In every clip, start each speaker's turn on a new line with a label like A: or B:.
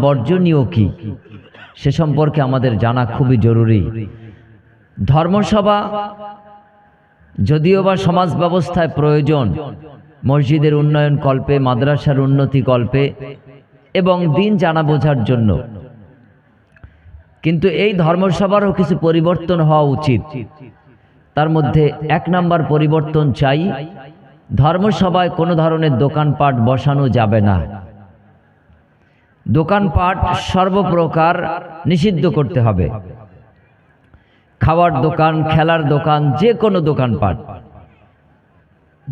A: বর্জনীয় কি? সে সম্পর্কে আমাদের জানা খুবই জরুরি। ধর্মসভা যদিও বা সমাজ ব্যবস্থায় প্রয়োজন, মসজিদের উন্নয়ন কল্পে, মাদ্রাসার উন্নতি কল্পে এবং দিন জানা বোঝার জন্য। কিন্তু এই ধর্মসভারও কিছু পরিবর্তন হওয়া উচিত। তার মধ্যে এক নাম্বার পরিবর্তন চাই, ধর্মসভায় কোনো ধরনের দোকানপাট বসানো যাবে না। দোকানপাট সর্বপ্রকার নিষিদ্ধ করতে হবে। খাওয়ার দোকান, খেলার দোকান, যে কোনো দোকানপাট।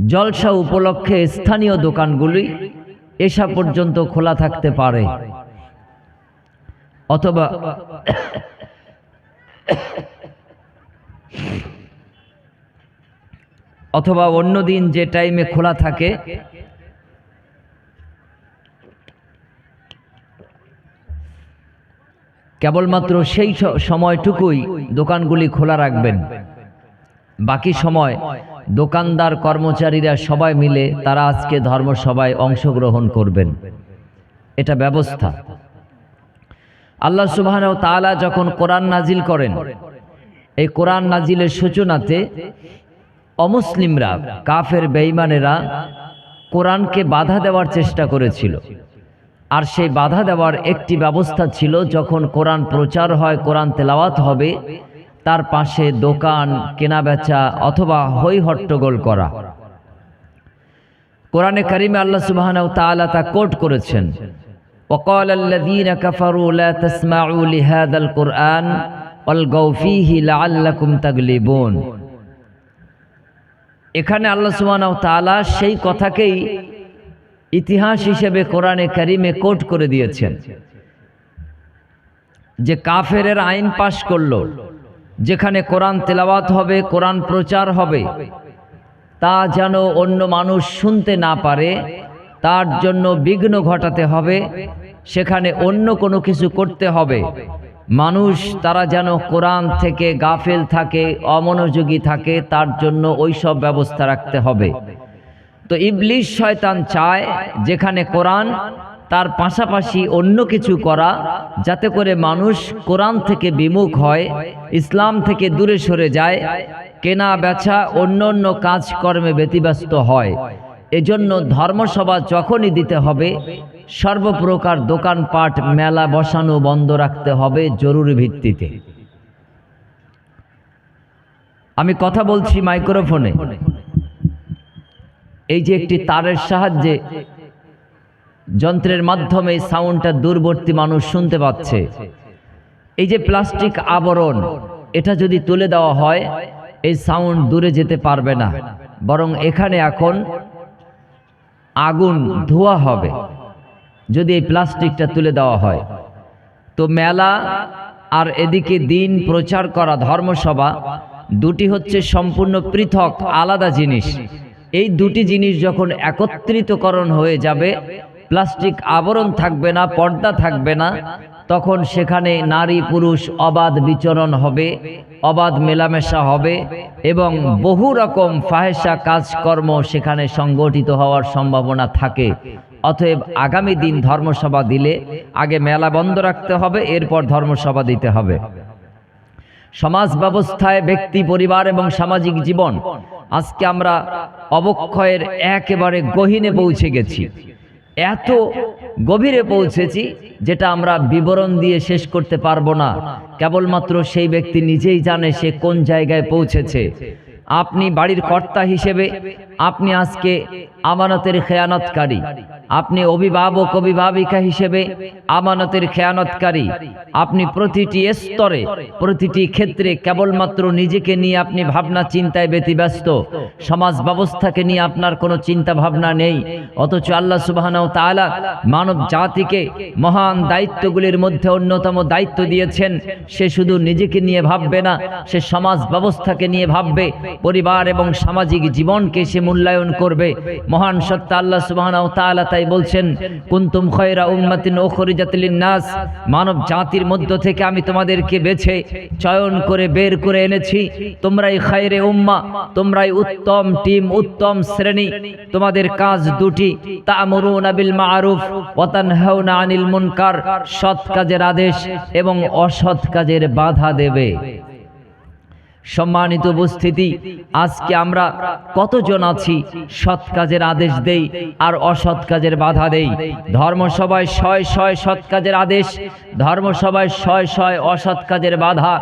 A: জলসা উপলক্ষে স্থানীয় দোকানগুলি এসা পর্যন্ত খোলা থাকতে পারে। অথবা অথবা অন্য দিন যে টাইমে খোলা থাকে কেবলমাত্র সেই সময়টুকুই দোকানগুলি খোলা রাখবেন। বাকি সময় দোকানদার কর্মচারীরা সবাই মিলে তারা আজকে ধর্মসভায় অংশগ্রহণ করবেন। এটা ব্যবস্থা। আল্লাহ সুবাহ তালা যখন কোরআন নাজিল করেন, এই কোরআন নাজিলের সূচনাতে অমুসলিমরা, কাফের, বেঈমানেরা কোরআনকে বাধা দেওয়ার চেষ্টা করেছিল। আর সেই বাধা দেওয়ার একটি ব্যবস্থা ছিল যখন কোরআন প্রচার হয় কোরআন তেলাওয়াত হবে তার পাশে দোকান কেনাবেচা অথবা হই হট্টগোল করা কোরআনে কারিমে আল্লাহ সুবহানাহু ওয়া তাআলা তা কোট করেছেন وقال الذين كفروا لا تسمعوا لهذا القرآن والغوا فيه لعلكم تغلبون এখানে আল্লাহ সুবহানাহু ওয়া তাআলা সেই কথাকেই ইতিহাস হিসেবে কোরআনে কারিমে কোট করে দিয়েছেন যে কাফেরের আইন পাশ করল, যেখানে কোরআন তেলাওয়াত হবে, কোরআন প্রচার হবে, তা যেন অন্য মানুষ শুনতে না পারে, তার জন্য বিঘ্ন ঘটাতে হবে, সেখানে অন্য কোনো কিছু করতে হবে। মানুষ, তারা যেন কোরআন থেকে গাফেল থাকে, অমনোযোগী থাকে, তার জন্য ওই সব ব্যবস্থা রাখতে হবে। তো ইবলিশ শয়তান চায় যেখানে কোরআন তার পাশাপাশি অন্য কিছু করা যাতে করে মানুষ কোরআন থেকে বিমুখ হয়, ইসলাম থেকে দূরে সরে যায়, কেনা বেচা অন্য অন্য কাজকর্মে ব্যতিব্যস্ত হয়। এজন্য ধর্মসভা যখনই দিতে হবে, সর্বপ্রকার দোকানপাট, মেলা বসানো বন্ধ রাখতে হবে জরুরি ভিত্তিতে। আমি কথা বলছি মাইক্রোফোনে। এই যে একটি তারের সাহায্যে যন্ত্রের মাধ্যমে সাউন্ডটা দূরবর্তী মানুষ শুনতে পাচ্ছে। এই যে প্লাস্টিক আবরণ, এটা যদি তুলে দেওয়া হয়, এই সাউন্ড দূরে যেতে পারবে না। বরং এখানে এখন আগুন ধোয়া হবে, যদি এই প্লাস্টিকটা তুলে দেওয়া হয়। তো মেলা আর এদিকে দিন প্রচার করা ধর্মসভা, দুটি হচ্ছে সম্পূর্ণ পৃথক, আলাদা জিনিস। এই দুটি জিনিস যখন একত্রিতকরণ হয়ে যাবে, প্লাস্টিক আবরণ থাকবে না, পর্দা থাকবে না, তখন সেখানে নারী পুরুষ অবাধ বিচরণ হবে, অবাধ মেলামেশা হবে এবং বহু রকম ফাহেসা কাজকর্ম সেখানে সংগঠিত হওয়ার সম্ভাবনা থাকে। অতএব আগামী দিন ধর্মসভা দিলে আগে মেলা বন্ধ রাখতে হবে, এরপর ধর্মসভা দিতে হবে। সমাজ ব্যবস্থায় ব্যক্তি, পরিবার এবং সামাজিক জীবন, আজকে আমরা অবক্ষয়ের একেবারে গহীনে পৌঁছে গেছি। এত গভীরে পৌঁছেছি যেটা আমরা বিবরণ দিয়ে শেষ করতে পারব না। কেবলমাত্র সেই ব্যক্তি নিজেই জানে সে কোন জায়গায় পৌঁছেছে। আপনি বাড়ির কর্তা হিসেবে আপনি আজকে আমানতের খেয়ানতকারী। আপনি অভিভাবক, অভিভাবিকা হিসেবে আমানতের খেয়ানতকারী। আপনি প্রতিটি স্তরে, প্রতিটি ক্ষেত্রে কেবলমাত্র নিজেকে নিয়ে আপনি ভাবনা চিন্তায় ব্যতিব্যস্ত। সমাজ ব্যবস্থাকে নিয়ে আপনার কোনো চিন্তা ভাবনা নেই। অথচ আল্লাহ সুবাহানাও তাআলা মানব জাতিকে মহান দায়িত্বগুলির মধ্যে অন্যতম দায়িত্ব দিয়েছেন। সে শুধু নিজেকে নিয়ে ভাববে না, সে সমাজ ব্যবস্থাকে নিয়ে ভাববে। পরিবার এবং সামাজিক জীবনকে সে মূল্যায়ন করবে। মহান সত্য আল্লাহ সুবহানাহু ওয়া তাআলা তাই বলছেন, কুনতুম খয়রা উম্মাতিন উখরিজাত লিন-নাস। মানব জাতির মধ্য থেকে আমি তোমাদেরকে বেছে চয়ন করে বের করে এনেছি। তোমরাই খায়রে উম্মা, তোমরাই উত্তম টিম, উত্তম শ্রেণি। তোমাদের কাজ দুটি, তা'মুরুনা বিল মা'রুফ ওয়া তানহাউনা আনিল মুনকার। সৎ কাজের আদেশ এবং অসৎ কাজের বাধা দেবে। সম্মানিত উপস্থিতি, আজকে আমরা কতজন আছি, সৎ কাজের আদেশ দেই আর অসৎ কাজের বাধা দেই। ধর্মসভায় শয় শয় সৎ কাজের আদেশ, ধর্মসভায় শয় শয় অসৎ কাজের বাধা,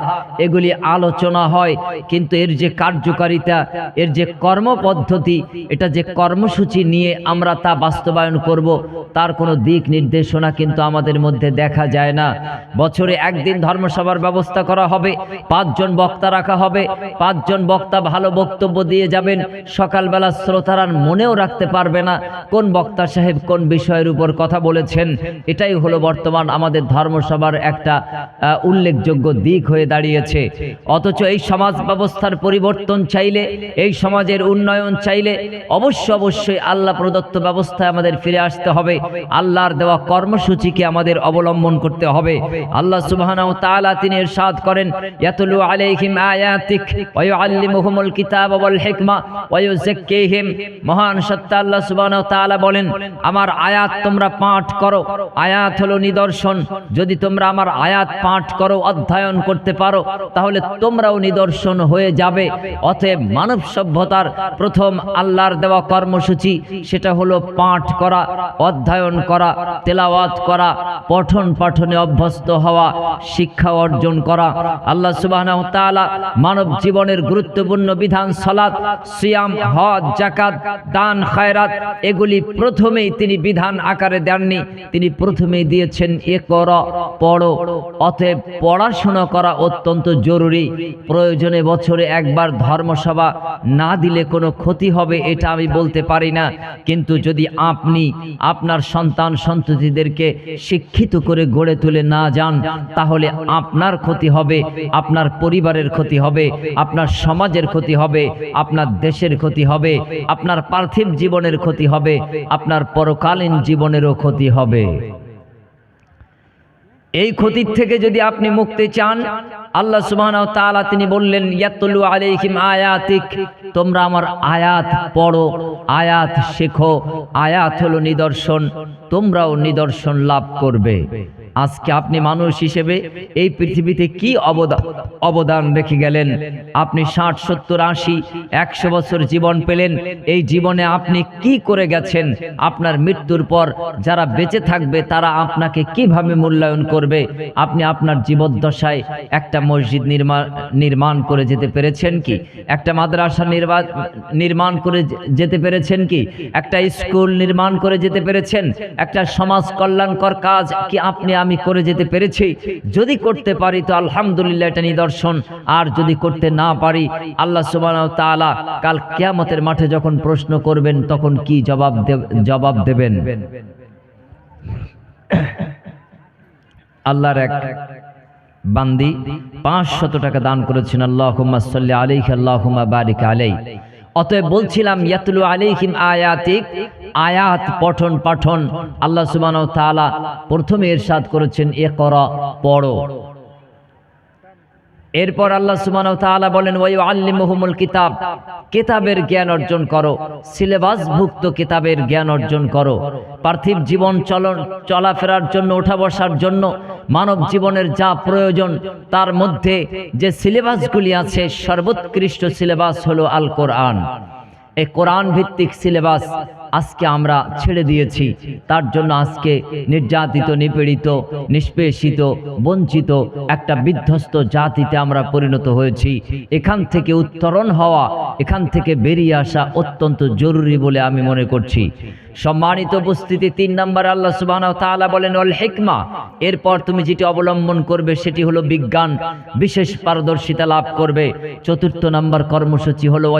A: এগুলি আলোচনা হয়। কিন্তু এর যে কার্যকারিতা, এর যে কর্মপদ্ধতি, এটা যে কর্মসূচি নিয়ে আমরা তা বাস্তবায়ন করব, তার কোনো দিক নির্দেশনা কিন্তু আমাদের মধ্যে দেখা যায় না। বছরে একদিন ধর্মসভার ব্যবস্থা করা হবে, পাঁচজন বক্তা রাখা হবে পাঁচজন বক্তা ভালো বক্তব্য দিয়ে যাবেন। সকালবেলা শ্রোতারা মনেও রাখতে পারবে না কোন বক্তা সাহেব কোন বিষয়ের উপর কথা বলেছেন। এটাই হলো বর্তমান আমাদের ধর্মসভার একটা উল্লেখযোগ্য দিক হয়ে দাঁড়িয়েছে। অথচ এই সমাজ ব্যবস্থার পরিবর্তন চাইলে, এই সমাজের উন্নয়ন চাইলে অবশ্য অবশ্যই আল্লাহ প্রদত্ত ব্যবস্থায় আমাদের ফিরে আসতে হবে। আল্লাহর দেওয়া কর্মসূচিকে আমাদের অবলম্বন করতে হবে। আল্লাহ তাআলা তিনি ইরশাদ করেন, ইয়াতুলু আলাইহিম আয়াতিক ওয়া ইউআল্লিমুহুমুল কিতাবা ওয়াল হিকমা ওয়া ইউযাক্কিহিম মহান সত্য আল্লাহ সুবহানাহু ওয়া তাআলা বলেন, আমার আয়াত তোমরা পাঠ করো। আয়াত হলো নিদর্শন। যদি তোমরা আমার আয়াত পাঠ করো, অধ্যয়ন করতে পারো, তাহলে তোমরাও নিদর্শন হয়ে যাবে। অতএব মানব সভ্যতার প্রথম আল্লাহর দেওয়া কর্মসূচি, সেটা হলো পাঠ করা, অধ্যয়ন করা, তেলাওয়াত করা পঠন পাঠনে অভ্যস্ত হওয়া, শিক্ষা অর্জন করা। আল্লাহ তাআলা মানব জীবনের গুরুত্বপূর্ণ বিধান সালাত, সিয়াম, হজ জাকাত দান, খায়রাত, এগুলি প্রথমেই তিনি বিধান আকারে দেননি। তিনি প্রথমেই দিয়েছেন এ কর, পড়ো, অতএব পড়াশোনা করা অত্যন্ত জরুরি। প্রয়োজনে বছরে একবার ধর্মসভা না দিলে কোনো ক্ষতি হবে এটা আমি বলতে পারি না। কিন্তু যদি আপনি আপনার সন্তান, সন্ততিদেরকে শিক্ষিত করে গড়ে তুলে না যান, তাহলে আপনার ক্ষতি হবে, আপনার পরিবারের ক্ষতি হবে। আপনার সমাজের ক্ষতি হবে, আপনার দেশের ক্ষতি হবে, আপনার পার্থিব জীবনের ক্ষতি হবে, আপনার পরকালীন জীবনেরও ক্ষতি হবে। এই ক্ষতির থেকে যদি আপনি মুক্তি চান, আল্লাহ সুবহানাহু ওয়া তাআলা তিনি বললেন, ইয়াতুলু আলাইহিম আয়াতিক তোমরা আমার আয়াত পড়ো, আয়াত শেখো, আয়াত হলো নিদর্শন, তোমরাও নিদর্শন লাভ করবে। আজকে আপনি মানুষ হিসেবে এই পৃথিবীতে কি অবদান অবদান রেখে গেলেন? আপনি ষাট, সত্তর, আশি, একশো বছর জীবন পেলেন। এই জীবনে আপনি কি করে গেছেন? আপনার মৃত্যুর পর যারা বেঁচে থাকবে, তারা আপনাকে কীভাবে মূল্যায়ন করবে? আপনি আপনার জীবদ্দশায় একটা মসজিদ নির্মাণ নির্মাণ করে যেতে পেরেছেন কি? একটা মাদ্রাসা নির্মাণ করে যেতে পেরেছেন কি? একটা স্কুল নির্মাণ করে যেতে পেরেছেন? একটা সমাজ কল্যাণকর কাজ কি আপনি আমি করে যেতে পেরেছি। যদি করতে পারি তো আলহামদুলিল্লাহ এটা নিদর্শন। আর যদি করতে না পারি, আল্লাহ সুবহানাহু ওয়া তাআলা কাল কিয়ামতের মাঠে যখন প্রশ্ন করবেন, তখন কি জবাব জবাব দেবেন? আল্লাহর এক বান্দি পাঁচশত টাকা দান করেছেন, আল্লাহুম্মা সাল্লি আল্লাহুম্মা বারিক আলাই অতএব বলছিলাম ইয়াতুলু আলিহিম আয়াতিক আয়াত পঠন পাঠন। আল্লাহ সুবান তালা প্রথমে এরশাদ করেছেন এ কর পড়ো। এরপর আল্লাহ তাআলা বলেন, ওয়া ইউআল্লিমুহুমুল কিতাব। কিতাবের জ্ঞান অর্জন করো, সিলেবাসভুক্ত কিতাবের জ্ঞান অর্জন করো। পার্থিব জীবন চলন, চলাফেরার জন্য ওঠা বসার জন্য, মানব জীবনের যা প্রয়োজন, তার মধ্যে যে সিলেবাসগুলি আছে, সর্বোৎকৃষ্ট সিলেবাস হলো আল কোরআন এই কোরআন ভিত্তিক সিলেবাস আজকে আমরা ছেড়ে দিয়েছি। তার জন্য আজকে নির্যাতিত, নিপীড়িত, নিষ্পেষিত, বঞ্চিত একটা বিধ্বস্ত জাতিতে আমরা পরিণত হয়েছি। এখান থেকে উত্তরণ হওয়া এখান থেকে বেরিয়ে আসা অত্যন্ত জরুরি বলে আমি মনে করছি। সম্মানিত উপস্থিতি, তিন নম্বর আল্লাহ তাআলা বলেন অল হিকমা। এরপর তুমি যেটি অবলম্বন করবে সেটি হলো বিজ্ঞান, বিশেষ পারদর্শিতা লাভ করবে। চতুর্থ নাম্বার কর্মসূচি হলো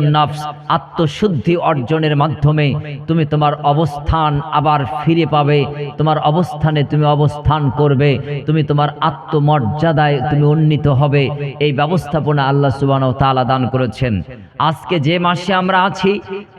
A: নাফস, আত্মশুদ্ধি অর্জনের মাধ্যমে। তুমি তোমার অবস্থান আবার ফিরে পাবে, তোমার অবস্থানে তুমি অবস্থান করবে, তুমি তোমার আত্মমর্যাদায় তুমি উন্নীত হবে। এই ব্যবস্থাপনা আল্লাহ সুবহানাহু ওয়া তালা দান করেছেন। আজকে যে মাসে আমরা আছি,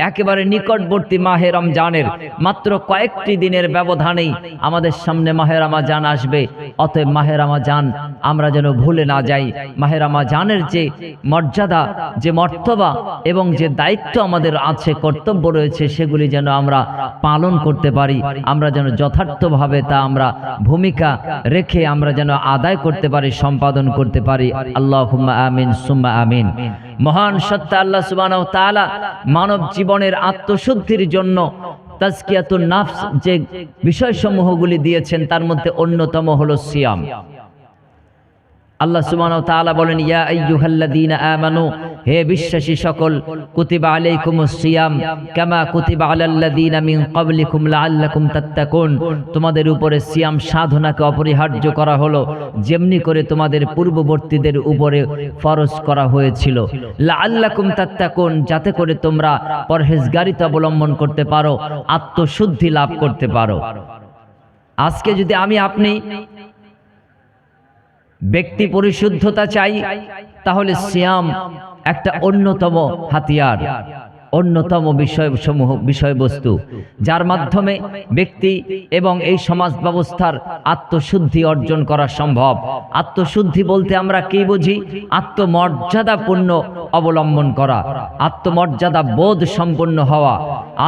A: একেবারে নিকটবর্তী মাহে রমজানের মাত্র কয়েকটি দিনের ব্যবধানেই আমাদের সামনে মাহে রমাজান আসবে। অতএব মাহে রমাজান আমরা যেন ভুলে না যাই। মাহে রমাজানের যে মর্যাদা, যে মর্তবা এবং যে দায়িত্ব আমাদের আছে, কর্তব্য রয়েছে, সেগুলি যেন আমরা পালন করতে পারি। আমরা যেন যথার্থভাবে তা আমরা ভূমিকা রেখে আমরা যেন আদায় করতে পারি, সম্পাদন করতে পারি। আল্লাহ আমিন, সুম্মা আমিন। মহান সত্তা আল্লাহ সুবাহ তালা মানব জীবনের আত্মশুদ্ধির জন্য তাজকিয়াত নাফস যে বিষয়সমূহগুলি দিয়েছেন, তার মধ্যে অন্যতম হলো সিয়াম। আল্লাহ ওয়া তাআলা বলেন, ইয়া আইয়ুহাল্লাযীনা আমানু, হে বিশ্বাসী সকল, কুতিবা আলাইকুমুস সিয়াম, কামা কুতিবা আলাল্লাযীনা মিন ক্বাবলিকুম লাআল্লাকুম তাত্তাকুন। তোমাদের উপরে সিয়াম সাধনাকে অপরিহার্য করা হলো, যেমনি করে তোমাদের পূর্ববর্তীদের উপরে ফরজ করা হয়েছিল। লাআল্লাকুম তাত্তাকুন, যাতে করে তোমরা পরহেজগারিতা অবলম্বন করতে পারো, আত্মশুদ্ধি লাভ করতে পারো। আজকে যদি আমি আপনি ব্যক্তি পরিশুদ্ধতা চাই তাহলে সিয়াম একটা অন্যতম হাতিয়ার। অন্যতম বিষয়সমূহ বিষয়বস্তু, যার মাধ্যমে ব্যক্তি এবং এই সমাজ ব্যবস্থার আত্মশুদ্ধি অর্জন করা সম্ভব। আত্মশুদ্ধি বলতে আমরা কি বুঝি? আত্মমর্যাদাপূর্ণ অবলম্বন করা, আত্মমর্যাদা বোধ সম্পন্ন হওয়া।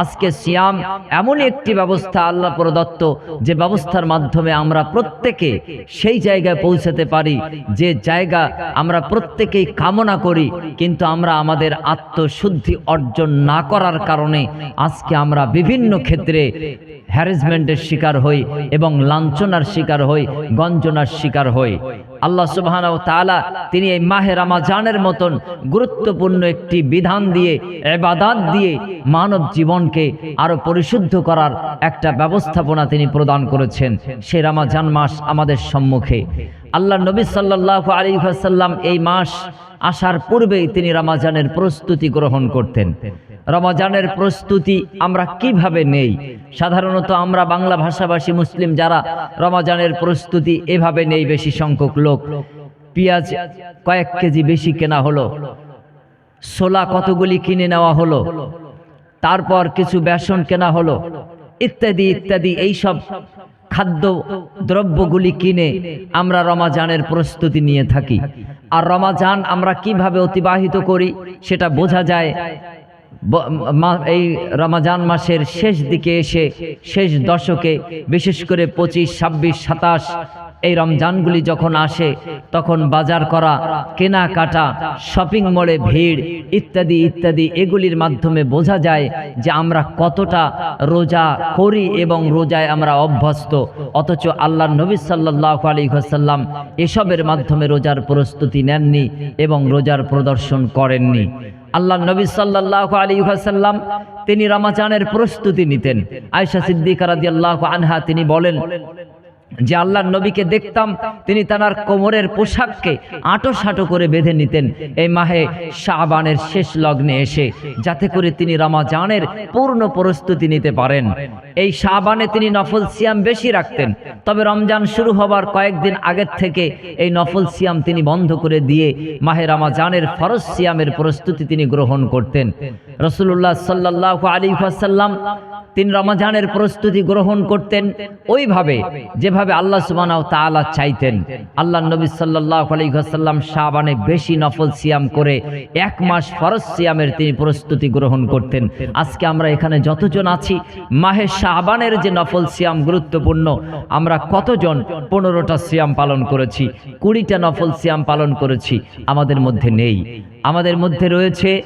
A: আজকে সিয়াম এমনই একটি ব্যবস্থা আল্লাহ প্রদত্ত, যে ব্যবস্থার মাধ্যমে আমরা প্রত্যেকে সেই জায়গায় পৌঁছাতে পারি, যে জায়গা আমরা প্রত্যেকেই কামনা করি, কিন্তু আমরা আমাদের আত্মশুদ্ধি অর্জন না করার কারণে আজকে আমরা বিভিন্ন ক্ষেত্রে হ্যারাসমেন্টের শিকার হই এবং লাঞ্ছনার শিকার হই, গঞ্জনার শিকার হই। আল্লাহ ওয়া তাআলা তিনি এই মাহে রমাজানের মতন গুরুত্বপূর্ণ একটি বিধান দিয়ে, ইবাদত দিয়ে মানব জীবনকে আরও পরিশুদ্ধ করার একটা ব্যবস্থাপনা তিনি প্রদান করেছেন। সে রামাজান মাস আমাদের সম্মুখে। আল্লাহ নবী সাল্লাল্লাহু আলাইহি ওয়াসাল্লাম এই মাস আসার পূর্বেই তিনি রমাজানের প্রস্তুতি গ্রহণ করতেন। রমাজানের প্রস্তুতি আমরা কীভাবে নেই? সাধারণত আমরা বাংলা ভাষাভাষী মুসলিম যারা রমাজানের প্রস্তুতি এভাবে নেই বেশি সংখ্যক লোক। পেঁয়াজ কয়েক কেজি বেশি কেনা হলো। সোলা কতগুলি কিনে নেওয়া হলো। তারপর কিছু বেসন কেনা হলো। ইত্যাদি ইত্যাদি, এইসব খাদ্য দ্রব্যগুলি কিনে আমরা রমাজানের প্রস্তুতি নিয়ে থাকি। আর রমাজান আমরা কীভাবে অতিবাহিত করি, সেটা বোঝা যায় এই রমাজান মাসের শেষ দিকে এসে শেষ দশকে বিশেষ করে পঁচিশ, ছাব্বিশ, সাতাশ এই রমজানগুলি যখন আসে, তখন বাজার করা, কেনাকাটা, শপিং মলে ভিড় ইত্যাদি ইত্যাদি এগুলির মাধ্যমে বোঝা যায় যে আমরা কতটা রোজা করি এবং রোজায় আমরা অভ্যস্ত। অথচ আল্লাহ নবী সাল্লাহ আলী সাল্লাম এসবের মাধ্যমে রোজার প্রস্তুতি নেননি এবং রোজার প্রদর্শন করেননি। আল্লাহ নবী সাল্লাহ আলী সাল্লাম তিনি রমাজানের প্রস্তুতি নিতেন। আয়সা সিদ্দিকা আল্লাহ আনহা তিনি বলেন যে আল্লাহর নবীকে দেখতাম, তিনি তার কোমরের পোশাককে আঁটো সাঁটো করে বেঁধে নিতেন। এই মাহে শাহবানের শেষ লগ্নে এসে যাতে করে তিনি রমাজানের পূর্ণ প্রস্তুতি নিতে পারেন। এই শাবানে তিনি নফল সিয়াম বেশি রাখতেন। তবে রমজান শুরু হবার কয়েকদিন আগের থেকে এই নফল সিয়াম তিনি বন্ধ করে দিয়ে মাহে রমাজানের ফরজ সিয়ামের প্রস্তুতি তিনি গ্রহণ করতেন। রসুল্লাহ সাল্লাহ আলী সাল্লাম তিনি রমাজানের প্রস্তুতি গ্রহণ করতেন। ওইভাবে যেভাবে আল্লাহ সুবহানাহু তাআলা চাইতেন? আল্লাহ নবী সাল্লাল্লাহু আলাইহি ওয়াসাল্লাম শাবানে বেশি নফল সিয়াম করে এক মাস ফরজ সিয়ামের তিনি প্রস্তুতি গ্রহণ করতেন। আজকে আমরা এখানে যতজন আছি, মাহে শাবানের যে নফল সিয়াম গুরুত্বপূর্ণ, আমরা কতজন পনেরোটা সিয়াম পালন করেছি, কুড়িটা নফল সিয়াম পালন করেছি, আমাদের মধ্যে নেই। আমাদের মধ্যে রয়েছে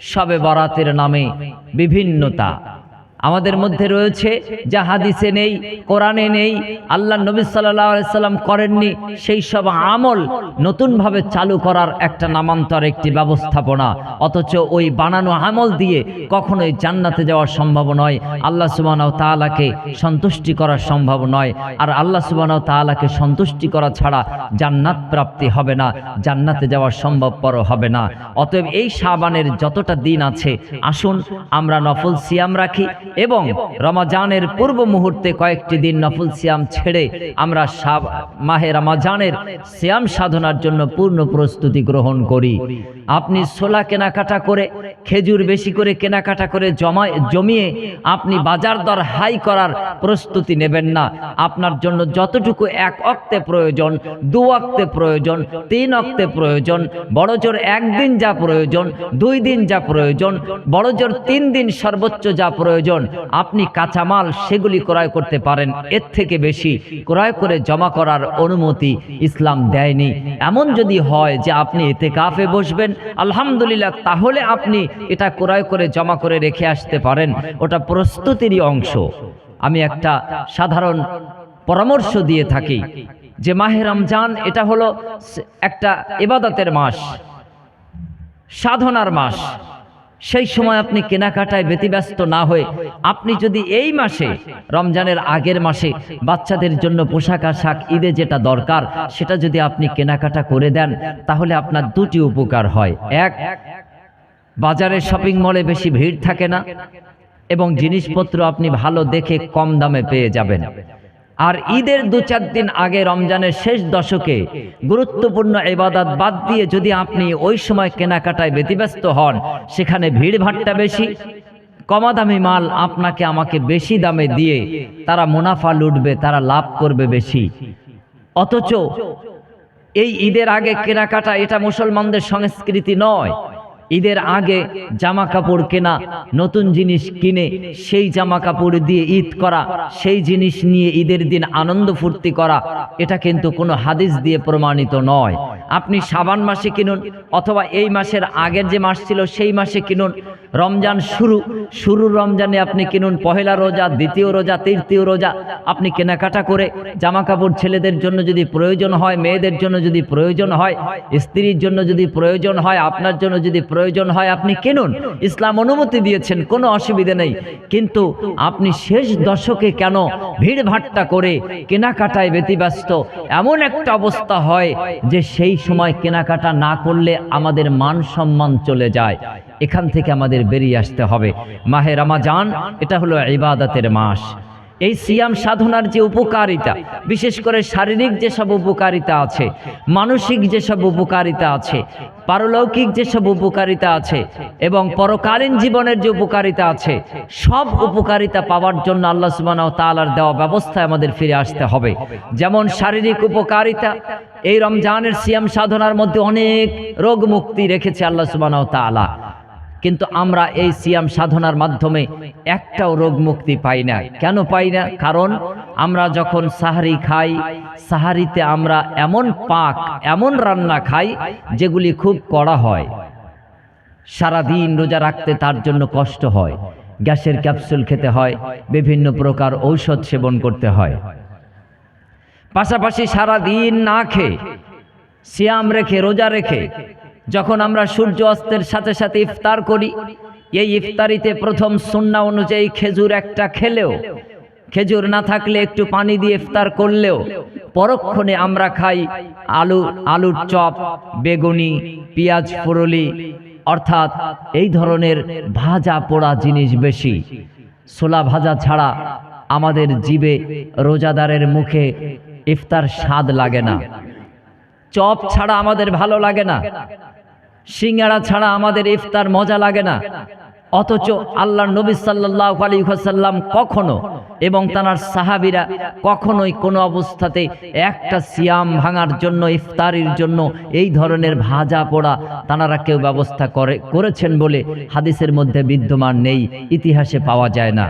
A: সবে বরাতের নামে বিভিন্নতা। আমাদের মধ্যে রয়েছে যা হাদিসে নেই, কোরআনে নেই, আল্লাহ নবী সাল্লাহ সাল্লাম করেননি, সেই সব আমল নতুনভাবে চালু করার একটা নামান্তর একটি ব্যবস্থাপনা। অথচ ওই বানানো আমল দিয়ে কখনোই জান্নাতে যাওয়া সম্ভব নয়। আল্লাহ সুবানাও তাআলাকে সন্তুষ্টি করা সম্ভব নয়। আর আল্লাহ সুবানাও তাআলাকে সন্তুষ্টি করা ছাড়া জান্নাত প্রাপ্তি হবে না, জান্নাতে যাওয়া সম্ভবপর হবে না। অতএব এই সাবানের যতটা দিন আছে, আসুন আমরা নফল সিয়াম রাখি এবং রমাজানের পূর্ব মুহূর্তে কয়েকটি দিন নফল সিয়াম ছেড়ে আমরা মাহে রমাজানের সিয়াম সাধনার জন্য পূর্ণ প্রস্তুতি গ্রহণ করি। আপনি সোলা কেনাকাটা করে, খেজুর বেশি করে কেনাকাটা করে জমা জমিয়ে আপনি বাজার দর হাই করার প্রস্তুতি নেবেন না। আপনার জন্য যতটুকু এক অক্তে প্রয়োজন, দু অক্তে প্রয়োজন, তিন অক্তে প্রয়োজন, বড় জোর একদিন যা প্রয়োজন, দুই দিন যা প্রয়োজন, বড় জোর তিন দিন সর্বোচ্চ যা প্রয়োজন, আপনি কাঁচামাল সেগুলি ক্রয় করতে পারেন। এর থেকে বেশি ক্রয় করে জমা করার অনুমতি ইসলাম দেয়নি। এমন যদি হয় যে আপনি এতে কাফে বসবেন আলহামদুলিল্লাহ, তাহলে আপনি এটা ক্রয় করে জমা করে রেখে আসতে পারেন। ওটা প্রস্তুতিরই অংশ। আমি একটা সাধারণ পরামর্শ দিয়ে থাকি যে মাহে রমজান, এটা হলো একটা এবাদতের মাস, সাধনার মাস। সেই সময় আপনি কেনাকাটায় ব্যতিব্যস্ত না হয়ে আপনি যদি এই মাসে, রমজানের আগের মাসে বাচ্চাদের জন্য পোশাক আশাক, ঈদে যেটা দরকার, সেটা যদি আপনি কেনাকাটা করে দেন, তাহলে আপনার দুটি উপকার হয়। এক, বাজারে শপিং মলে বেশি ভিড় থাকে না এবং জিনিসপত্র আপনি ভালো দেখে কম দামে পেয়ে যাবেন। আর ঈদের দু চার দিন আগে রমজানের শেষ দশকে গুরুত্বপূর্ণ এবাদত বাদ দিয়ে যদি আপনি ওই সময় কেনাকাটায় ব্যতিব্যস্ত হন, সেখানে ভিড় ভিড়ভাট্টা বেশি কমা দামি মাল আপনাকে আমাকে বেশি দামে দিয়ে তারা মুনাফা লুটবে, তারা লাভ করবে বেশি। অথচ এই ঈদের আগে কেনাকাটা এটা মুসলমানদের সংস্কৃতি নয় ঈদের আগে জামা কাপড় কেনা নতুন জিনিস কিনে সেই জামা কাপড় দিয়ে ঈদ করা সেই জিনিস নিয়ে ঈদের দিন আনন্দ ফুর্তি করা এটা কিন্তু কোনো হাদিস দিয়ে প্রমাণিত নয়। আপনি সাবান মাসে কিনুন অথবা এই মাসের আগের যে মাস ছিল সেই মাসে কিনুন। রমজান শুরু শুরু রমজানে আপনি কিনুন পহেলা রোজা দ্বিতীয় রোজা তৃতীয় রোজা আপনি কেনাকাটা করে জামা কাপড় ছেলেদের জন্য যদি প্রয়োজন হয় মেয়েদের জন্য যদি প্রয়োজন হয় স্ত্রীর জন্য যদি প্রয়োজন হয় আপনার জন্য যদি প্রয়োজন হয়, আপনি কিনুন। ইসলাম অনুমতি দিয়েছেন, কোনো অসুবিধে নেই। কিন্তু আপনি শেষ দশকে কেন ভিড় ভাট্টা করে কেনাকাটায় ব্যতিব্যস্ত? এমন একটা অবস্থা হয় যে সেই সময় কেনাকাটা না করলে আমাদের মান সম্মান চলে যায়। এখান থেকে আমাদের বেরিয়ে আসতে হবে। মাহে রমাজান, এটা হলো ইবাদতের মাস। এই সিয়াম সাধনার যে উপকারিতা, বিশেষ করে শারীরিক যেসব উপকারিতা আছে, মানসিক যেসব উপকারিতা আছে, পারলৌকিক যেসব উপকারিতা আছে এবং পরকালীন জীবনের যে উপকারিতা আছে, সব উপকারিতা পাওয়ার জন্য আল্লাহ সুবহানাহু তাআলার দেওয়া ব্যবস্থায় আমাদের ফিরে আসতে হবে। যেমন শারীরিক উপকারিতা, এই রমজানের সিয়াম সাধনার মধ্যে অনেক রোগ মুক্তি রেখেছে আল্লাহ সুবহানাহু তাআলা। কিন্তু আমরা এই সিয়াম সাধনার মাধ্যমে একটাও রোগ মুক্তি পাই না। কেন পাই না? কারণ আমরা যখন সাহারি খাই, সাহারিতে আমরা এমন পাক, এমন রান্না খাই, যেগুলি খুব কড়া হয়। সারাদিন রোজা রাখতে তার জন্য কষ্ট হয়। গ্যাসের ক্যাপসুল খেতে হয়, বিভিন্ন প্রকার ঔষধ সেবন করতে হয়। পাশাপাশি সারা দিন না খেয়ে, সিয়াম রেখে, রোজা রেখে যখন আমরা সূর্য অস্তের সাথে সাথে ইফতার করি, এই ইফতারিতে প্রথম সুন্না অনুযায়ী খেজুর একটা খেলেও, খেজুর না থাকলে একটু পানি দিয়ে ইফতার করলেও, পরক্ষণে আমরা খাই আলু, আলুর চপ, বেগুনি, পেঁয়াজ ফুরলি, অর্থাৎ এই ধরনের ভাজা পোড়া জিনিস বেশি। ছোলা ভাজা ছাড়া আমাদের জীবে রোজাদারের মুখে ইফতার স্বাদ লাগে না। চপ ছাড়া আমাদের ভালো লাগে না। সিঙ্গাড়া ছাড়া আমাদের ইফতার মজা লাগে না। অথচ আল্লাহ নবী সাল্লাহ আলী কখনো এবং তার সাহাবিরা কখনোই কোনো অবস্থাতে একটা সিয়াম ভাঙার জন্য, ইফতারির জন্য এই ধরনের ভাজা পোড়া তানারা কেউ ব্যবস্থা করে, করেছেন বলে হাদিসের মধ্যে বিদ্যমান নেই, ইতিহাসে পাওয়া যায় না।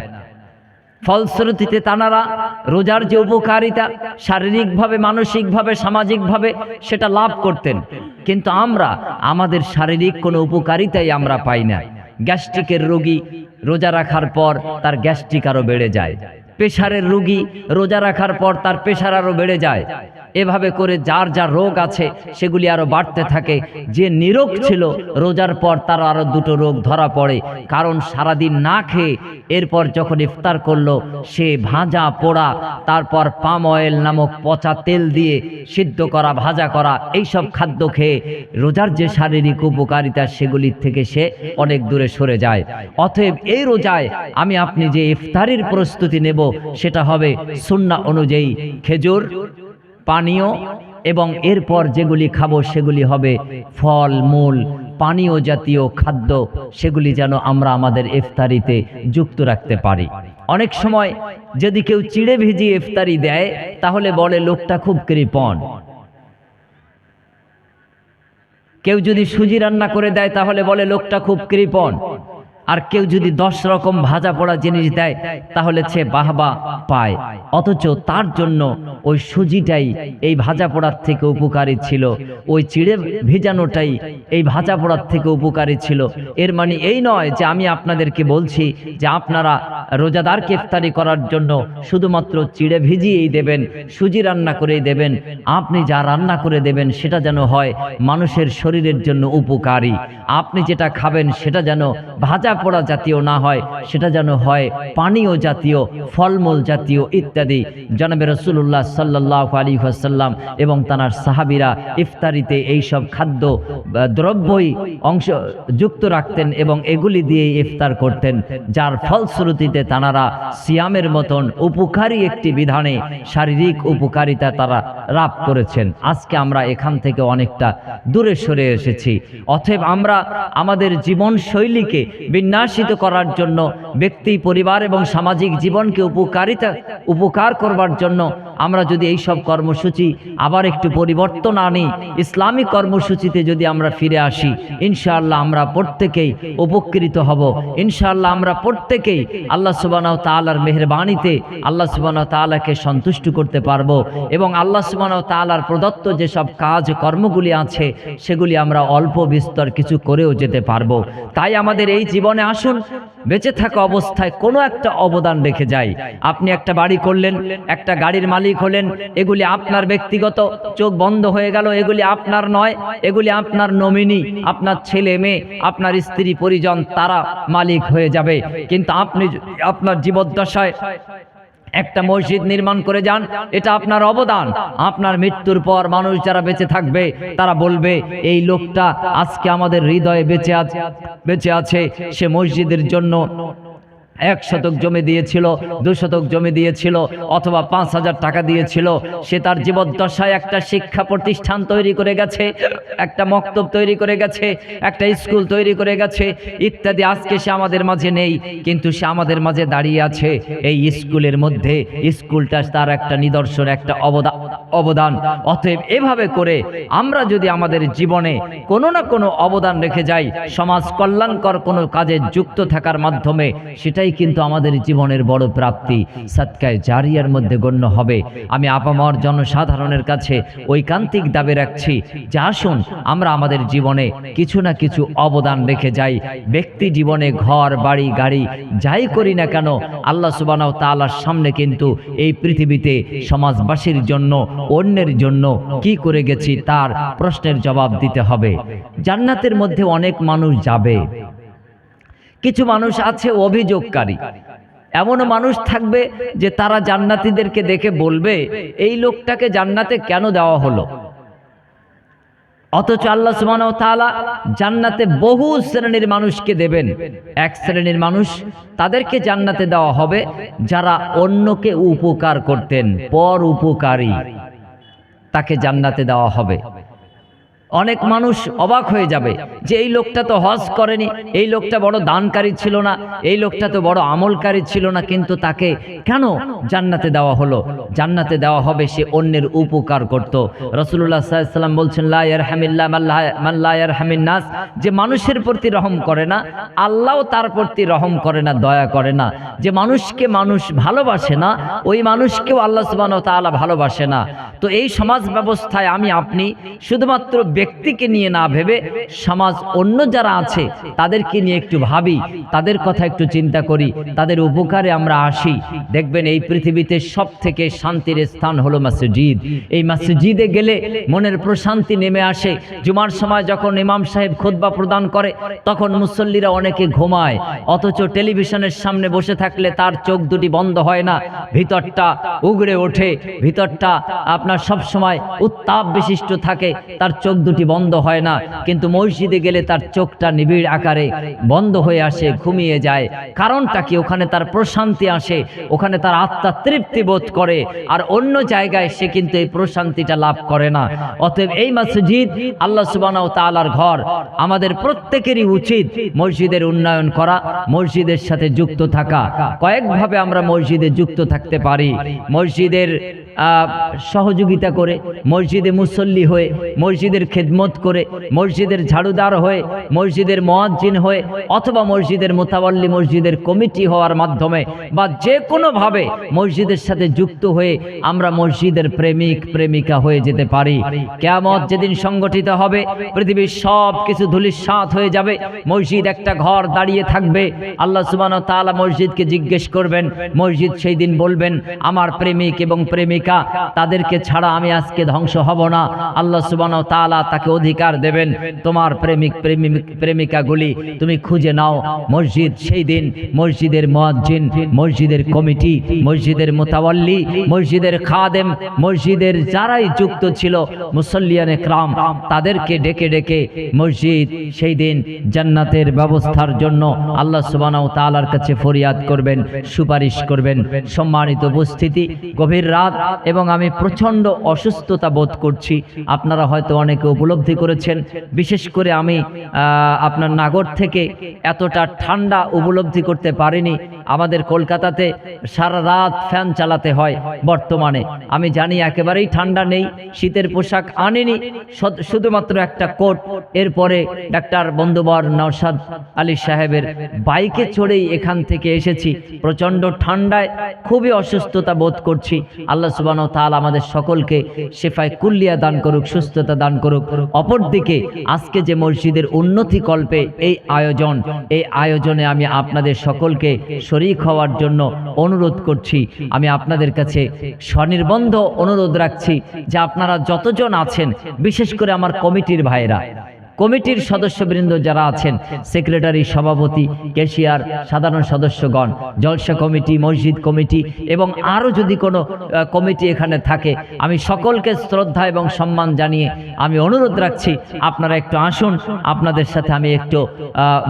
A: ফলশ্রুতিতে তানারা রোজার যে উপকারিতা, শারীরিকভাবে, মানসিকভাবে, সামাজিকভাবে সেটা লাভ করতেন। কিন্তু আমরা, আমাদের শারীরিক কোনো উপকারিতাই আমরা পাই না। গ্যাস্ট্রিকের রোগী রোজা রাখার পর তার গ্যাস্ট্রিক আরও বেড়ে যায়। প্রেশারের রুগী রোজা রাখার পর তার প্রেশার আরও বেড়ে যায়। এভাবে করে যার যার রোগ আছে, সেগুলি আরও বাড়তে থাকে। যে নিরোগ ছিল, রোজার পর তার আরও দুটো রোগ ধরা পড়ে। কারণ সারাদিন না খেয়ে এরপর যখন ইফতার করল, সে ভাজা পোড়া, তারপর পাম অয়েল নামক পচা তেল দিয়ে সিদ্ধ করা, ভাজা করা, এইসব খাদ্য খেয়ে রোজার যে শারীরিক উপকারিতা সেগুলির থেকে সে অনেক দূরে সরে যায়। অতএব এই রোজায় আমি আপনি যে ইফতারির প্রস্তুতি নেব, সেটা হবে সুন্না অনুযায়ী খেজুর পানীয় এবং এরপর যেগুলি খাব সেগুলি হবে ফল, মূল, পানীয় জাতীয় খাদ্য। সেগুলি যেন আমরা আমাদের ইফতারিতে যুক্ত রাখতে পারি। অনেক সময় যদি কেউ চিড়ে ভিজিয়ে ইফতারি দেয়, তাহলে বলে, লোকটা খুব কৃপণ। কেউ যদি সুজি রান্না করে দেয়, তাহলে বলে, লোকটা খুব কৃপণ। আর কেউ যদি দশ রকম ভাজা পোড়া জিনিস দেয়, তাহলে সে বাহবা পায়। অথচ তার জন্য ওই সুজিটাই এই ভাজা পোড়ার থেকে উপকারী ছিল। ওই চিড়ে ভেজানোটাই এই ভাজা পোড়ার থেকে উপকারী ছিল। এর মানে এই নয় যে আমি আপনাদেরকে বলছি যে আপনারা রোজাদারকে ইফতারি করার জন্য শুধুমাত্র চিড়ে ভিজিয়েই দেবেন, সুজি রান্না করেই দেবেন। আপনি যা রান্না করে দেবেন, সেটা যেন হয় মানুষের শরীরের জন্য উপকারী। আপনি যেটা খাবেন, সেটা যেন ভাজা পোড়া জাতীয় না হয়, সেটা যেন হয় পানীয় জাতীয়, ফলমূল জাতীয় ইত্যাদি। জনাবে রসুল্লাহ সাল্লাহ আলী সাল্লাম এবং তানার সাহাবিরা ইফতারিতে এইসব খাদ্য দ্রব্যই অংশ যুক্ত রাখতেন এবং এগুলি দিয়ে ইফতার করতেন, যার ফলশ্রুতিতে তানারা সিয়ামের মতন উপকারী একটি বিধানে শারীরিক উপকারিতা তারা লাভ করেছেন। আজকে আমরা এখান থেকে অনেকটা দূরে সরে এসেছি। অতএব আমরা আমাদের জীবন শৈলীকে বিন্যাসিত করার জন্য, ব্যক্তি, পরিবার এবং সামাজিক জীবনকে উপকারিতা, উপকার করবার জন্য আমরা যদি এই সব কর্মসূচি আবার একটু পরিবর্তন আনি ইসলামিক কর্মসূচিতে যদি আমরা ফিরে আসি, ইনশাআল্লাহ আমরা প্রত্যেকেই উপকৃত হব। ইনশাআল্লাহ আমরা প্রত্যেকেই আল্লাহ সুবানাহ তালার মেহরবানিতে আল্লাহ সুবানাহ তালাকে সন্তুষ্ট করতে পারব এবং আল্লাহ সুবানাহ তালার প্রদত্ত যেসব কাজ, কর্মগুলি আছে, সেগুলি আমরা অল্প বিস্তর কিছু করেও যেতে পারব। তাই আমাদের এই জীবনে আসুন, বেঁচে থাকা অবস্থায় কোনো একটা অবদান রেখে যাই। আপনি একটা বাড়ি করলেন, একটা গাড়ির মালিক হলেন, এগুলি আপনার ব্যক্তিগত, চোখ বন্ধ হয়ে গেল, এগুলি আপনার নয়, এগুলি আপনার নমিনি, আপনার ছেলে মেয়ে, আপনার স্ত্রী পরিজন, তারা মালিক হয়ে যাবে। কিন্তু আপনি আপনার জীবদ্দশায় একটা মসজিদ নির্মাণ করে যান, এটা আপনার অবদান। আপনার মৃত্যুর পর মানুষ যারা বেঁচে থাকবে, তারা বলবে, এই লোকটা আজকে আমাদের হৃদয়ে বেঁচে আছে বেঁচে আছে, সে মসজিদের জন্য এক শতক জমি দিয়েছিল দু শতক জমি দিয়েছিল, অথবা পাঁচ হাজার টাকা দিয়েছিল। সে তার জীবদ্দশায় একটা শিক্ষা প্রতিষ্ঠান তৈরি করে গেছে, একটা মক্তব তৈরি করে গেছে, একটা স্কুল তৈরি করে গেছে, ইত্যাদি। আজকে সে আমাদের মাঝে নেই, কিন্তু সে আমাদের মাঝে দাঁড়িয়ে আছে। এই স্কুলের মধ্যে স্কুলটা তার একটা নিদর্শন, একটা অবদান অবদান। অতএব এভাবে করে আমরা যদি আমাদের জীবনে কোনো না কোনো অবদান রেখে যাই, সমাজ কল্যাণকর কোনো কাজে যুক্ত থাকার মাধ্যমে, সেটাই কিন্তু আমাদের জীবনের বড় প্রাপ্তি। সৎকায় জারিয়ার মধ্যে গণ্য হবে। আমি আপামর জনসাধারণের কাছে ঐকান্তিক দাবি রাখছি যে আসুন, আমরা আমাদের জীবনে কিছু না কিছু অবদান রেখে যাই। ব্যক্তি জীবনে ঘর, বাড়ি, গাড়ি, যাই করি না কেন, আল্লাহ সুবানাও তালার সামনে কিন্তু এই পৃথিবীতে সমাজবাসীর জন্য, অন্যের জন্য কি করে গেছি তার প্রশ্নের জবাব দিতে হবে। জান্নাতের মধ্যে অনেক মানুষ যাবে। কিছু মানুষ আছে অভিযোগকারী। এমনও মানুষ থাকবে যে তারা জান্নাতীদেরকে দেখে বলবে, এই লোকটাকে জান্নাতে কেন দেওয়া হলো? অথচ আল্লাহ ওয়া তাআলা জান্নাতে বহু শ্রেণির মানুষকে দেবেন। এক শ্রেণির মানুষ তাদেরকে জান্নাতে দেওয়া হবে যারা অন্যকে উপকার করতেন, পর উপকারী। তাকে জান্নাতে দেওয়া হবে। অনেক মানুষ অবাক হয়ে যাবে যে এই লোকটা তো হজ করেনি, এই লোকটা বড় দানকারী ছিল না, এই লোকটা তো বড় আমলকারী ছিল না, কিন্তু তাকে কেন জান্নাতে দেওয়া হলো? জান্নাতে দেওয়া হবে সে অন্যের উপকার করত। রসুল্লাহ সাল্লাম বলছেন লায়ার হামিল্লা মাল্লায়ার হামিন্নাস যে মানুষের প্রতি রহম করে না, আল্লাহও তার প্রতি রহম করে না, দয়া করে না। যে মানুষকে মানুষ ভালোবাসে না, ওই মানুষকেও আল্লাহ সুবাহ তাআলা ভালোবাসে না। তো এই সমাজ ব্যবস্থায় আমি, আপনি শুধুমাত্র ব্যক্তিকে নিয়ে না ভেবে সমাজ অন্য যারা আছে, তাদেরকে নিয়ে একটু ভাবি, তাদের কথা একটু চিন্তা করি, তাদের উপকারে আমরা আসি। দেখবেন এই পৃথিবীতে সব থেকে শান্তির স্থান হলো মসজিদ। এই মসজিদে গেলে মনের প্রশান্তি নেমে আসে। জুমার সময় যখন ইমাম সাহেব খোদবা প্রদান করে, তখন মুসল্লিরা অনেকে ঘুমায়। অথচ টেলিভিশনের সামনে বসে থাকলে তার চোখ দুটি বন্ধ হয় না। ভিতরটা উগড়ে ওঠে। ভিতরটা আপনার সব সময় উত্তাপ বিশিষ্ট থাকে। তার চোখ দুটি বন্ধ হয় না, কিন্তু মসজিদে গেলে তার চোখটা নিবিড় আকারে বন্ধ হয়ে আসে, ঘুমিয়ে যায়। কারণটা কি? ওখানে তার প্রশান্তি আসে, ওখানে তার আত্মা তৃপ্তি বোধ করে, আর অন্য জায়গায় সে কিন্তু এই প্রশান্তিটা লাভ করে না। অতএব এই মসজিদ আল্লাহ সুবাহ তালার ঘর। আমাদের প্রত্যেকেরই উচিত মসজিদের উন্নয়ন করা, মসজিদের সাথে যুক্ত থাকা। কয়েকভাবে আমরা মসজিদে যুক্ত থাকতে পারি। মসজিদের সহযোগিতা করে, মসজিদে মুসল্লি হয়ে, মসজিদের খেদমত করে মসজিদের ঝাড়ুদার হয়ে, মসজিদের মোয়াজ্জিন হয়ে অথবা মসজিদের মোতাবল্লি মসজিদের কমিটি হওয়ার মাধ্যমে বা যে কোনোভাবে মসজিদের সাথে যুক্ত হয়ে আমরা মসজিদের প্রেমিক, প্রেমিকা হয়ে যেতে পারি। কেয়ামত যেদিন সংগঠিত হবে, পৃথিবীর সব কিছু ধুলিস্বাত হয়ে যাবে, মসজিদ একটা ঘর দাঁড়িয়ে থাকবে। আল্লাহ সুবান তালা মসজিদকে জিজ্ঞেস করবেন, মসজিদ সেই দিন বলবেন, আমার প্রেমিক এবং প্রেমিকা, তাদেরকে ছাড়া আমি আজকে ধ্বংস হব না। আল্লাহ সুবান তাআলা তাকে অধিকার দেবেন। তোমার প্রেমিক প্রেমিক, প্রেমিকাগুলি তুমি খুঁজে নাও। মসজিদ সেই দিন, মসজিদের মুয়াজ্জিন, মসজিদের কমিটি, মসজিদের মোতাবল্লি মসজিদের খাদেম, মসজিদের যারাই যুক্ত ছিল, মুসল্লিয়ানে ক্রাম, তাদেরকে ডেকে ডেকে মসজিদ সেই দিন জান্নাতের ব্যবস্থার জন্য আল্লাহ সুবানাও তালার কাছে ফরিয়াদ করবেন, সুপারিশ করবেন। সম্মানিত উপস্থিতি, গভীর রাত এবং আমি প্রচণ্ড অসুস্থতা বোধ করছি। আপনারা হয়তো অনেকে উপলব্ধি করেছেন। বিশেষ করে আমি আপনার নাগর থেকে এতটা ঠান্ডা উপলব্ধি করতে পারিনি। আমাদের কলকাতাতে সারা রাত ফ্যান চালাতে হয় বর্তমানে। আমি জানি একেবারেই ঠান্ডা নেই, শীতের পোশাক আনিনি শুধুমাত্র একটা কোট। এরপরে ডাক্তার বন্ধুবর নওশাদ আলী সাহেবের বাইকে চড়েই এখান থেকে এসেছি। প্রচণ্ড ঠান্ডায় খুবই অসুস্থতা বোধ করছি। আল্লাহ সুবান তাল আমাদের সকলকে শেফায় কুল্লিয়া দান করুক, সুস্থতা দান করুক। অপরদিকে, আজকে যে মসজিদের উন্নতি কল্পে এই আয়োজন, এই আয়োজনে আমি আপনাদের সকলকে শরিক হওয়ার জন্য অনুরোধ করছি। আমি আপনাদের কাছে স্বনির্বন্ধ অনুরোধ রাখছি যে আপনারা যতজন আছেন, বিশেষ করে আমার কমিটির ভাইরা কমিটির সদস্যবৃন্দ যারা আছেন, সেক্রেটারি, সভাপতি কেশিয়ার সাধারণ সদস্যগণ, জলসা কমিটি, মসজিদ কমিটি এবং আরও যদি কোনো কমিটি এখানে থাকে, আমি সকলকে শ্রদ্ধা এবং সম্মান জানিয়ে আমি অনুরোধ রাখছি, আপনারা একটু আসুন, আপনাদের সাথে আমি একটু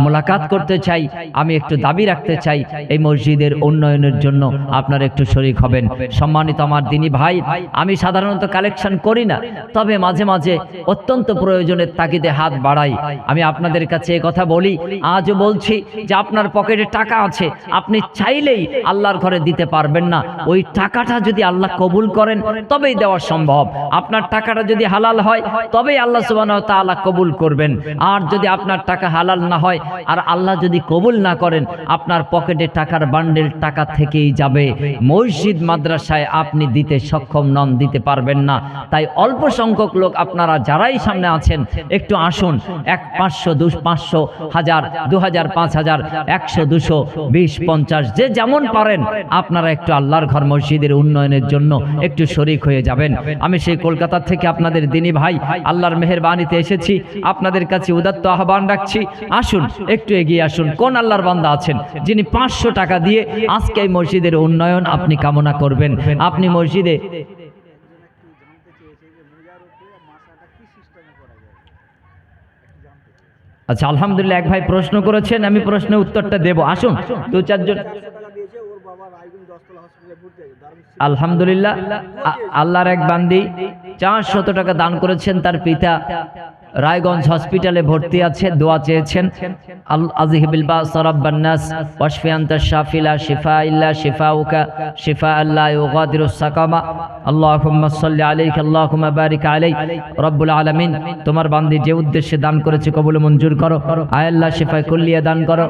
A: মোলাকাত করতে চাই, আমি একটু দাবি রাখতে চাই, এই মসজিদের উন্নয়নের জন্য আপনারা একটু শরিক হবেন। সম্মানিত আমার দিনই ভাই, আমি সাধারণত কালেকশন করি না, তবে মাঝে মাঝে অত্যন্ত প্রয়োজনের তাগিদে হাত বাড়াই। আমি আপনাদের কাছে কথা বলি, আজও বলছি যে আপনার পকেটে টাকা আছে, আপনি চাইলেই আল্লাহর ঘরে দিতে পারবেন না। ওই টাকাটা যদি আল্লাহ কবুল করেন, তবেই দেওয়া সম্ভব। আপনার টাকাটা যদি হালাল হয়, তবেই আল্লাহ সুবহানাহু ওয়া তাআলা কবুল করবেন। আর যদি আপনার টাকা হালাল না হয়, আর আল্লাহ যদি কবুল না করেন, আপনার পকেটে টাকার বান্ডেল টাকা থেকেই যাবে। মসজিদ, মাদ্রাসায় আপনি দিতে সক্ষম নন, দিতে পারবেন না। তাই অল্প সংখ্যক লোক আপনারা যারাই সামনে আছেন, একটু আসুন। এক পাঁচশো দু পাঁচশো, হাজার, দু হাজার, পাঁচ হাজার, একশো, দুশো, বিশ, পঞ্চাশ, যে যেমন পারেন, আপনারা একটু আল্লাহর ঘর মসজিদের উন্নয়নের জন্য একটু শরিক হয়ে যাবেন। আমি সেই কলকাতা থেকে আপনাদের দিনী ভাই, আল্লাহর মেহেরবানিতে এসেছি। আপনাদের কাছে উদাত্ত আহ্বান রাখছি। আসুন, একটু এগিয়ে আসুন। কোন আল্লাহর বান্দা আছেন যিনি পাঁচশো টাকা দিয়ে আজকে এই মসজিদের উন্নয়ন আপনি কামনা করবেন? আপনি মসজিদে
B: একজন একটু জানতে চেয়েছে যে মোজার উপরে মাসাটা কি সিস্টেমে করা যায় একটু জানতে চেয়েছে
A: আচ্ছা আলহামদুলিল্লাহ, এক ভাই প্রশ্ন করেছেন, আমি প্রশ্নের উত্তরটা দেব। আসুন, দু চারজন। আলহামদুলিল্লাহ আল্লাহর এক বান্দি চার শত টাকা দান করেছেন, তার পিতা রায়গঞ্জ হসপিটালে ভর্তি আছে, দোয়া চেয়েছেন আল আজিহিবিল বা সরাব্বান্নাস শাফিলা, শিফা ইল্লা শিফা উকা শিফা আল্লাহ ইউগাদিরু সাকামা। আল্লাহুম্মা সাল্লি আলাইহি আল্লাহুম্মা বারিক আলাই রব্বুল আলামিন, তোমার বান্দি যে উদ্দেশ্যে দান করেছে কবুল মঞ্জুর করো। আয় আল্লাহ, শিফায় কুল্লিয়া দান করো।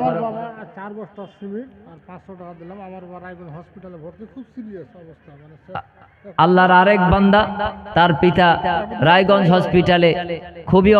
B: চার
C: বস্তা সিমেন্ট আর পাঁচশো টাকা দিলাম। আমার রায়গঞ্জ হসপিটালে ভর্তি, খুব সিরিয়াস অবস্থা মানে
A: আল্লাহর আরেক বান্দা তার পিতা রায়গঞ্জ হসপিটালে খুবই